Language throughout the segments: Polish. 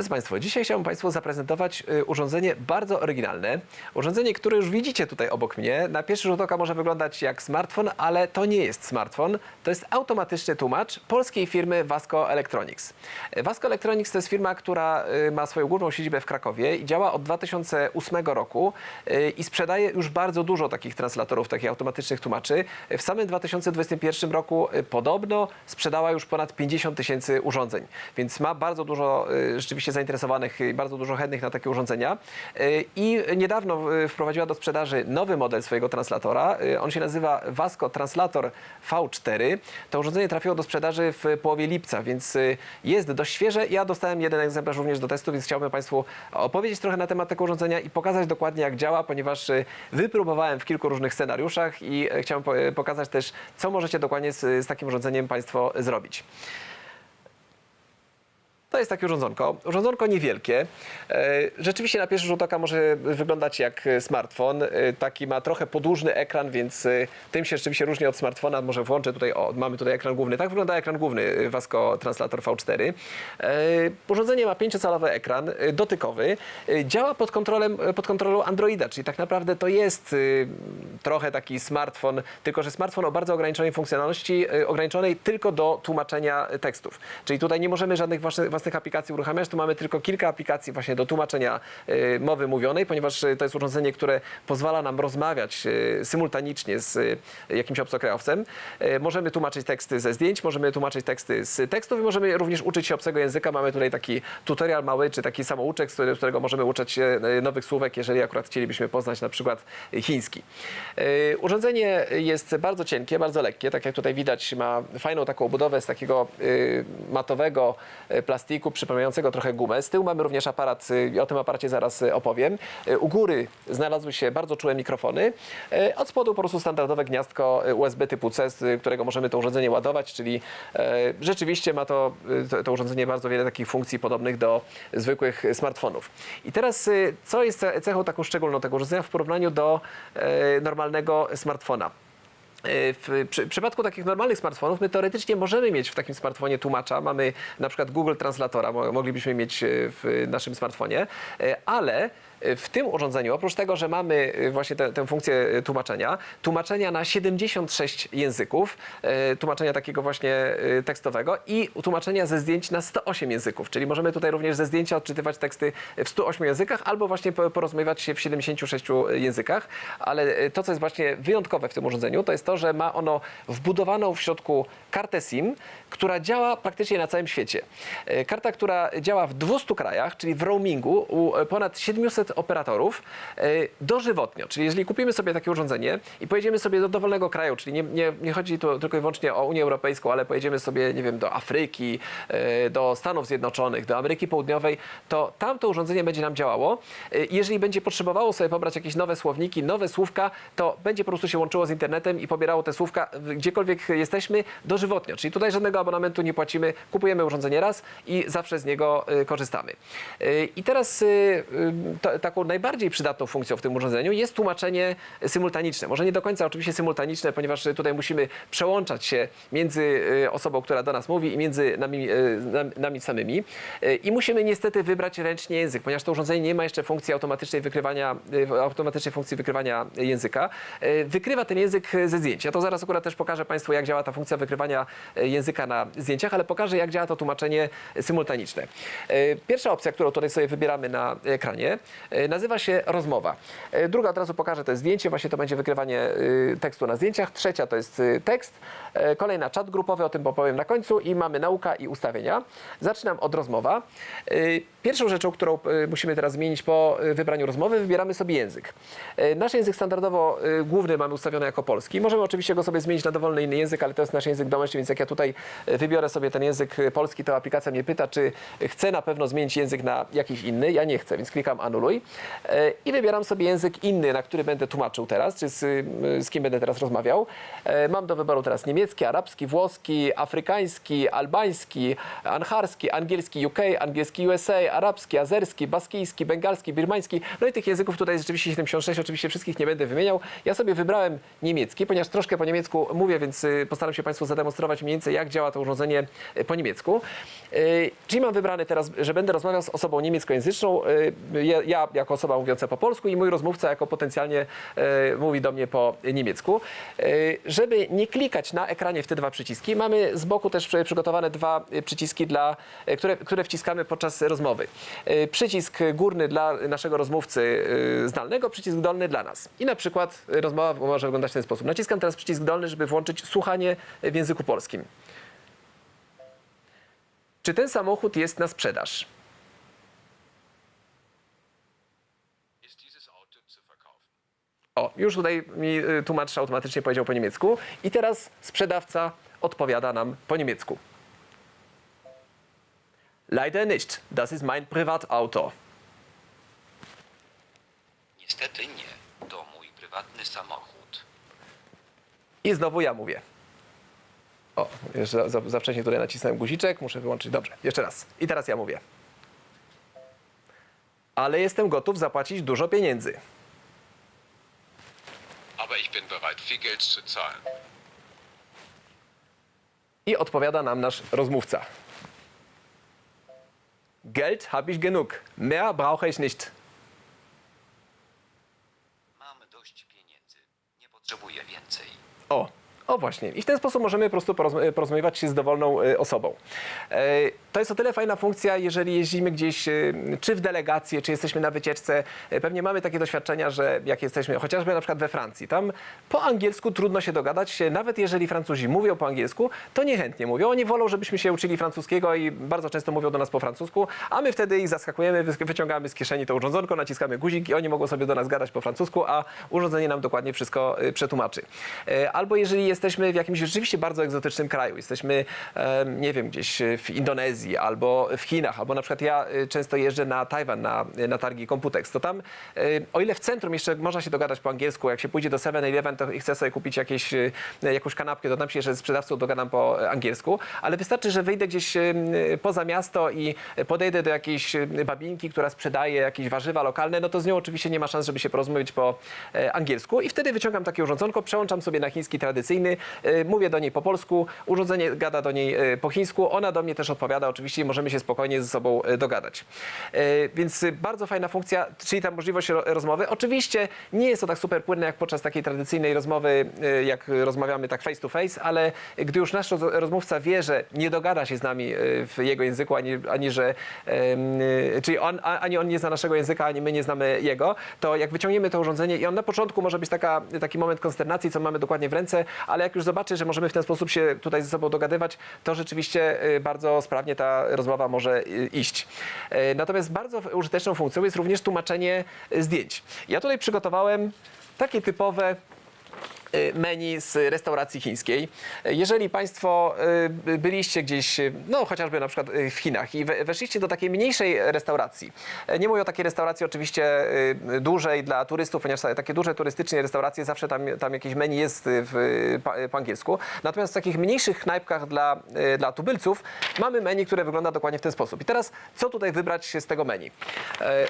Drodzy Państwo, dzisiaj chciałbym Państwu zaprezentować y, urządzenie bardzo oryginalne. Urządzenie, które już widzicie tutaj obok mnie. Na pierwszy rzut oka może wyglądać jak smartfon, ale to nie jest smartfon. To jest automatyczny tłumacz polskiej firmy Vasco Electronics. Vasco Electronics to jest firma, która y, ma swoją główną siedzibę w Krakowie i działa od 2008 roku y, i sprzedaje już bardzo dużo takich translatorów, takich automatycznych tłumaczy. W samym 2021 roku podobno sprzedała już ponad 50 tysięcy urządzeń, więc ma bardzo dużo y, rzeczywiście zainteresowanych i bardzo dużo chętnych na takie urządzenia. Y, I niedawno y, wprowadziła do sprzedaży nowy model swojego translatora. Y, On się nazywa Vasco Translator V4. To urządzenie trafiło do sprzedaży w połowie lipca, więc jest dość świeże. Ja dostałem jeden egzemplarz również do testu, więc chciałbym Państwu opowiedzieć trochę na temat tego urządzenia i pokazać dokładnie jak działa, ponieważ wypróbowałem w kilku różnych scenariuszach i chciałem po- pokazać też, co możecie dokładnie z, z takim urządzeniem Państwo zrobić. To jest takie urządzonko. Urządzonko niewielkie. E, Rzeczywiście na pierwszy rzut oka może wyglądać jak e, smartfon. E, Taki ma trochę podłużny ekran, więc tym się rzeczywiście różni od smartfona. Może włączę tutaj, o, mamy tutaj ekran główny. Tak wygląda ekran główny Vasco Translator V4. E, Urządzenie ma 5-calowy ekran dotykowy. Działa pod, kontrolem, pod kontrolą Androida, czyli tak naprawdę to jest trochę taki smartfon, tylko że smartfon o bardzo ograniczonej funkcjonalności, ograniczonej tylko do tłumaczenia tekstów. Czyli tutaj nie możemy żadnych własnych, własnych aplikacji uruchamiać, tu mamy tylko kilka aplikacji właśnie do tłumaczenia e, mowy mówionej, ponieważ e, to jest urządzenie, które pozwala nam rozmawiać e, symultanicznie z jakimś obcokrajowcem. Możemy tłumaczyć teksty ze zdjęć, możemy tłumaczyć teksty z tekstów i możemy również uczyć się obcego języka. Mamy tutaj taki tutorial mały, czy taki samouczek, z którego- z możemy uczyć się nowych słówek, jeżeli akurat chcielibyśmy poznać na przykład chiński. Urządzenie jest bardzo cienkie, bardzo lekkie, tak jak tutaj widać ma fajną taką obudowę z takiego matowego e, plastiku, przypominającego trochę gumę. Z tyłu mamy również aparat, i o tym aparacie zaraz e, opowiem. E, U góry znalazły się bardzo czułe mikrofony. Od spodu po prostu standardowe gniazdko USB typu C, z którego możemy to urządzenie ładować, czyli e, rzeczywiście ma to, to, urządzenie bardzo wiele takich funkcji podobnych do zwykłych smartfonów. I teraz, co jest ce- cechą taką szczególną tego urządzenia w porównaniu do e, normalnego smartfona? E, W przy, przypadku takich normalnych smartfonów my teoretycznie możemy mieć w takim smartfonie tłumacza. Mamy na przykład Google Translatora, mo- moglibyśmy mieć e, w naszym smartfonie, e, ale w tym urządzeniu, oprócz tego, że mamy e, właśnie tę, funkcję e, tłumaczenia, tłumaczenia na 76 języków, tłumaczenia takiego właśnie tekstowego i tłumaczenia ze zdjęć na 108 języków, czyli możemy tutaj również ze zdjęcia odczytywać teksty w 108 językach albo właśnie po- porozumiewać się w 76 językach, ale to, co jest właśnie wyjątkowe w tym urządzeniu, to jest to, że ma ono wbudowaną w środku kartę SIM, która działa praktycznie na całym świecie. Karta, która działa w 200 krajach, czyli w roamingu u ponad 700 operatorów e, dożywotnio. Czyli jeżeli kupimy sobie takie urządzenie i pojedziemy sobie do dowolnego kraju, czyli nie, nie, nie chodzi tu tylko i wyłącznie o Unię Europejską, ale pojedziemy sobie, nie wiem, do Afryki, e, do Stanów Zjednoczonych, do Ameryki Południowej, to tam to urządzenie będzie nam działało. E, Jeżeli będzie potrzebowało sobie pobrać jakieś nowe słowniki, nowe słówka, to będzie po prostu się łączyło z internetem i pobierało te słówka gdziekolwiek jesteśmy dożywotnio. Czyli tutaj żadnego abonamentu nie płacimy, kupujemy urządzenie raz i zawsze z niego y, korzystamy. Y, I teraz y, y, taką najbardziej przydatną funkcją w tym urządzeniu jest tłumaczenie symultaniczne. Może nie do końca oczywiście symultaniczne, ponieważ tutaj musimy przełączać się między y, osobą, która do nas mówi i między nami, nam- nami samymi. Y, I musimy niestety wybrać ręcznie język, ponieważ to urządzenie nie ma jeszcze funkcji automatycznej wykrywania, automatycznej funkcji wykrywania języka. Wykrywa ten język ze zdjęć. Ja to zaraz akurat też pokażę Państwu, jak działa ta funkcja wykrywania języka na zdjęciach, ale pokażę, jak działa to tłumaczenie symultaniczne. Pierwsza opcja, którą tutaj sobie wybieramy na ekranie, nazywa się rozmowa. Y, Druga od razu pokażę, to jest zdjęcie, właśnie to będzie wykrywanie y, tekstu na zdjęciach. Trzecia to jest tekst. Kolejna czat grupowy, o tym opowiem na końcu i mamy nauka i ustawienia. Zaczynam od rozmowa. Pierwszą rzeczą, którą y, musimy teraz zmienić po y, wybraniu rozmowy, wybieramy sobie język. Y, Nasz język standardowo główny mamy ustawiony jako polski. Możemy oczywiście go sobie zmienić na dowolny inny język, ale to jest nasz język domyślny, więc jak ja tutaj wybiorę sobie ten język polski, to aplikacja mnie pyta, czy chcę na pewno zmienić język na jakiś inny. Ja nie chcę, więc klikam anuluj i wybieram sobie język inny, na który będę tłumaczył teraz, czy z, z kim będę teraz rozmawiał. E, Mam do wyboru teraz niemiecki, arabski, włoski, afrykański, albański, anharski, angielski UK, angielski USA, arabski, azerski, baskijski, bengalski, birmański. No i tych języków tutaj jest rzeczywiście 76, oczywiście wszystkich nie będę wymieniał. Ja sobie wybrałem niemiecki, ponieważ troszkę po niemiecku mówię, więc y, postaram się Państwu zademonstrować mniej więcej, jak działa to urządzenie y, po niemiecku. Y, Czyli mam wybrane teraz, że będę rozmawiał z osobą niemieckojęzyczną, ja, ja jako osoba mówiąca po polsku i mój rozmówca jako potencjalnie mówi do mnie po niemiecku. Żeby nie klikać na ekranie w te dwa przyciski, mamy z boku też przy- przygotowane dwa przyciski, dla, które, które wciskamy podczas rozmowy. Y, Przycisk górny dla naszego rozmówcy y, zdalnego, przycisk dolny dla nas. I na przykład rozmowa może wyglądać w ten sposób. Naciskam teraz przycisk dolny, żeby włączyć słuchanie w języku polskim. Czy ten samochód jest na sprzedaż? O, już tutaj mi y, tłumacz automatycznie powiedział po niemiecku. I teraz sprzedawca odpowiada nam po niemiecku. Leider nicht. Das ist mein Privatauto. Niestety nie. To mój prywatny samochód. I znowu ja mówię. O, jeszcze za, za wcześnie tutaj nacisnąłem guziczek, muszę wyłączyć. Dobrze, jeszcze raz. I teraz ja mówię. Ale jestem gotów zapłacić dużo pieniędzy. Aber ich bin bereit, viel Geld zu zahlen. I odpowiada nam nasz rozmówca. Geld habe ich genug. Mehr brauche ich nicht. Mam O, właśnie. I w ten sposób możemy po prostu porozma- porozumiewać się z dowolną e, osobą. E, To jest o tyle fajna funkcja, jeżeli jeździmy gdzieś, e, czy w delegację, czy jesteśmy na wycieczce. E, Pewnie mamy takie doświadczenia, że jak jesteśmy, chociażby na przykład we Francji, tam po angielsku trudno się dogadać. E, Nawet jeżeli Francuzi mówią po angielsku, to niechętnie mówią. Oni wolą, żebyśmy się uczyli francuskiego i bardzo często mówią do nas po francusku, a my wtedy ich zaskakujemy, wy- wyciągamy z kieszeni to urządzonko, naciskamy guzik i oni mogą sobie do nas gadać po francusku, a urządzenie nam dokładnie wszystko przetłumaczy. E, Albo jeżeli jesteśmy w jakimś rzeczywiście bardzo egzotycznym kraju, jesteśmy, nie wiem, gdzieś w Indonezji albo w Chinach, albo na przykład ja y, często jeżdżę na Tajwan na, na targi Computex, to tam, y, o ile w centrum jeszcze można się dogadać po angielsku, jak się pójdzie do 7-Eleven to i chce sobie kupić jakieś, y, jakąś kanapkę, to tam się jeszcze z sprzedawcą dogadam po angielsku, ale wystarczy, że wyjdę gdzieś poza miasto i podejdę do jakiejś babinki, która sprzedaje jakieś warzywa lokalne, no to z nią oczywiście nie ma szans, żeby się porozmawiać po e, angielsku. I wtedy wyciągam takie urządzonko, przełączam sobie na chiński tradycyjny, e, mówię do niej po polsku, urządzenie gada do niej e, po chińsku, ona do mnie też odpowiada oczywiście możemy się spokojnie ze sobą e, dogadać. Więc y, bardzo fajna funkcja, czyli ta możliwość ro- rozmowy. Oczywiście nie jest to tak super płynne jak podczas takiej tradycyjnej rozmowy, jak rozmawiamy tak face to face, ale gdy już nasz roz- rozmówca wie, że nie dogada się z nami w jego języku, ani, ani że czyli on, ani on nie zna naszego języka, ani my nie znamy jego, to jak wyciągniemy to urządzenie i on na początku może być taka, taki moment konsternacji, co mamy dokładnie w ręce, ale jak już zobaczy, że możemy w ten sposób się tutaj ze sobą dogadywać, to rzeczywiście e, bardzo sprawnie ta rozmowa może e, iść. E, Natomiast bardzo użyteczną funkcją jest również tłumaczenie zdjęć. Ja tutaj przygotowałem takie typowe y, menu z restauracji chińskiej. Jeżeli Państwo y, byliście gdzieś, y, no chociażby na przykład y, w Chinach i we- weszliście do takiej mniejszej restauracji, y, nie mówię o takiej restauracji oczywiście y, dużej dla turystów, ponieważ ta- takie duże turystycznie restauracje zawsze tam, tam jakieś menu jest y, w, po angielsku. Natomiast w takich mniejszych knajpkach dla, y, dla tubylców mamy menu, które wygląda dokładnie w ten sposób. I teraz co tutaj wybrać z tego menu?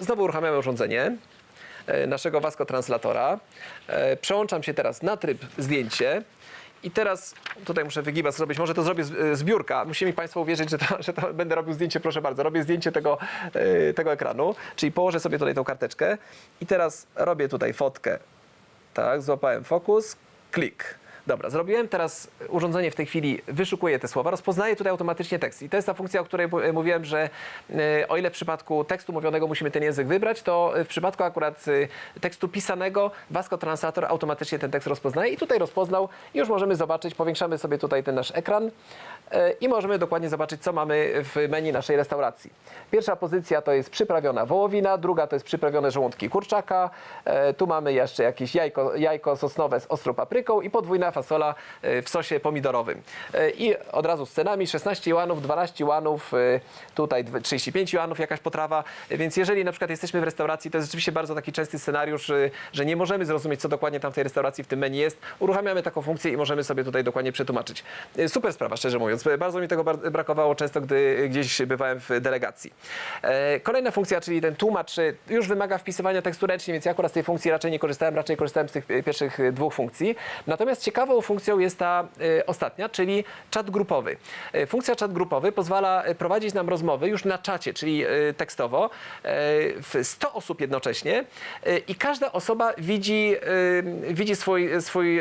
Znowu uruchamiamy urządzenie naszego Vasco translatora. E, Przełączam się teraz na tryb zdjęcie. I teraz tutaj muszę wygibas zrobić, może to zrobię z, e, z biurka. Musimy Państwo uwierzyć, że to, że to będę robił zdjęcie, proszę bardzo. Robię zdjęcie tego, e, tego ekranu, czyli położę sobie tutaj tą karteczkę i teraz robię tutaj fotkę. Tak, złapałem fokus, klik. Dobra, zrobiłem. Teraz urządzenie w tej chwili wyszukuje te słowa, rozpoznaje tutaj automatycznie tekst. I to jest ta funkcja, o której mówiłem, że e, o ile w przypadku tekstu mówionego musimy ten język wybrać, to w przypadku akurat e, tekstu pisanego Vasco Translator automatycznie ten tekst rozpoznaje i tutaj rozpoznał. I już możemy zobaczyć, powiększamy sobie tutaj ten nasz ekran e, i możemy dokładnie zobaczyć, co mamy w menu naszej restauracji. Pierwsza pozycja to jest przyprawiona wołowina, druga to jest przyprawione żołądki kurczaka, e, tu mamy jeszcze jakieś jajko, jajko sosnowe z ostrą papryką i podwójna fasola e, w sosie pomidorowym. E, I od razu z cenami 16 juanów, 12 juanów, e, tutaj dw- 35 juanów jakaś potrawa. Więc jeżeli na przykład jesteśmy w restauracji, to jest rzeczywiście bardzo taki częsty scenariusz, że nie możemy zrozumieć, co dokładnie tam w tej restauracji w tym menu jest. Uruchamiamy taką funkcję i możemy sobie tutaj dokładnie przetłumaczyć. Super sprawa, szczerze mówiąc. Bardzo mi tego brakowało często, gdy gdzieś bywałem w delegacji. E, Kolejna funkcja, czyli ten tłumacz, już wymaga wpisywania tekstu ręcznie, więc ja akurat z tej funkcji raczej nie korzystałem, raczej korzystałem z tych pierwszych dwóch funkcji. Natomiast ciekawą funkcją jest ta e, ostatnia, czyli czat grupowy. E, Funkcja czat grupowy pozwala e, prowadzić nam rozmowy już na czacie, czyli tekstowo, w 100 osób jednocześnie i każda osoba widzi, widzi swój, swój,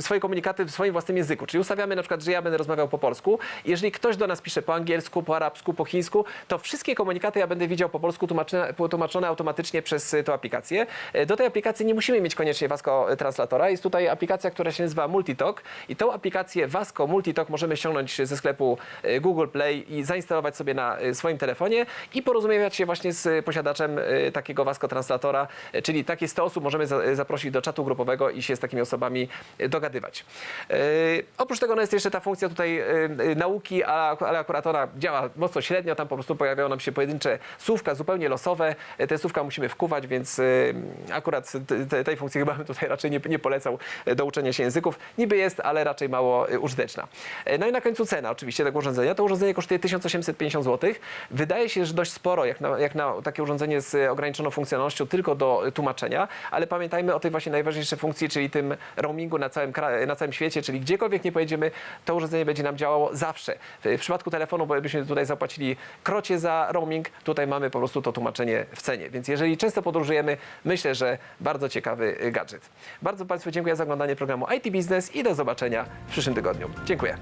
swoje komunikaty w swoim własnym języku. Czyli ustawiamy na przykład, że ja będę rozmawiał po polsku. Jeżeli ktoś do nas pisze po angielsku, po arabsku, po chińsku, to wszystkie komunikaty ja będę widział po polsku tłumaczone, tłumaczone automatycznie przez tą aplikację. Do tej aplikacji nie musimy mieć koniecznie Vasco Translatora. Jest tutaj aplikacja, która się nazywa Multitalk i tą aplikację Vasco Multitalk możemy ściągnąć ze sklepu e, Google Play i zainstalować sobie na e, swoim telefonie i porozumiewać się właśnie z posiadaczem e, takiego Vasco Translatora, czyli takie 100 osób możemy za- zaprosić do czatu grupowego i się z takimi osobami dogadywać. Oprócz tego no jest jeszcze ta funkcja tutaj nauki, ale, akurat ona działa mocno średnio, tam po prostu pojawiają nam się pojedyncze słówka zupełnie losowe, te słówka musimy wkuwać, więc akurat te- te, tej funkcji chyba bym tutaj raczej nie, nie polecał do uczenia się języków. Niby jest, ale raczej mało e, użyteczna. E, No i na końcu cena oczywiście tego urządzenia. To urządzenie kosztuje 1850 zł. Wydaje się, że dość sporo, jak na, jak na takie urządzenie z ograniczoną funkcjonalnością tylko do e, tłumaczenia, ale pamiętajmy o tej właśnie najważniejszej funkcji, czyli tym roamingu na całym, na całym świecie, czyli gdziekolwiek nie pojedziemy, to urządzenie będzie nam działało zawsze. W, przypadku telefonu, bo byśmy tutaj zapłacili krocie za roaming, tutaj mamy po prostu to tłumaczenie w cenie. Więc jeżeli często podróżujemy, myślę, że bardzo ciekawy y, gadżet. Bardzo Państwu dziękuję za oglądanie programu IT Business i do zobaczenia w przyszłym tygodniu. Dziękuję.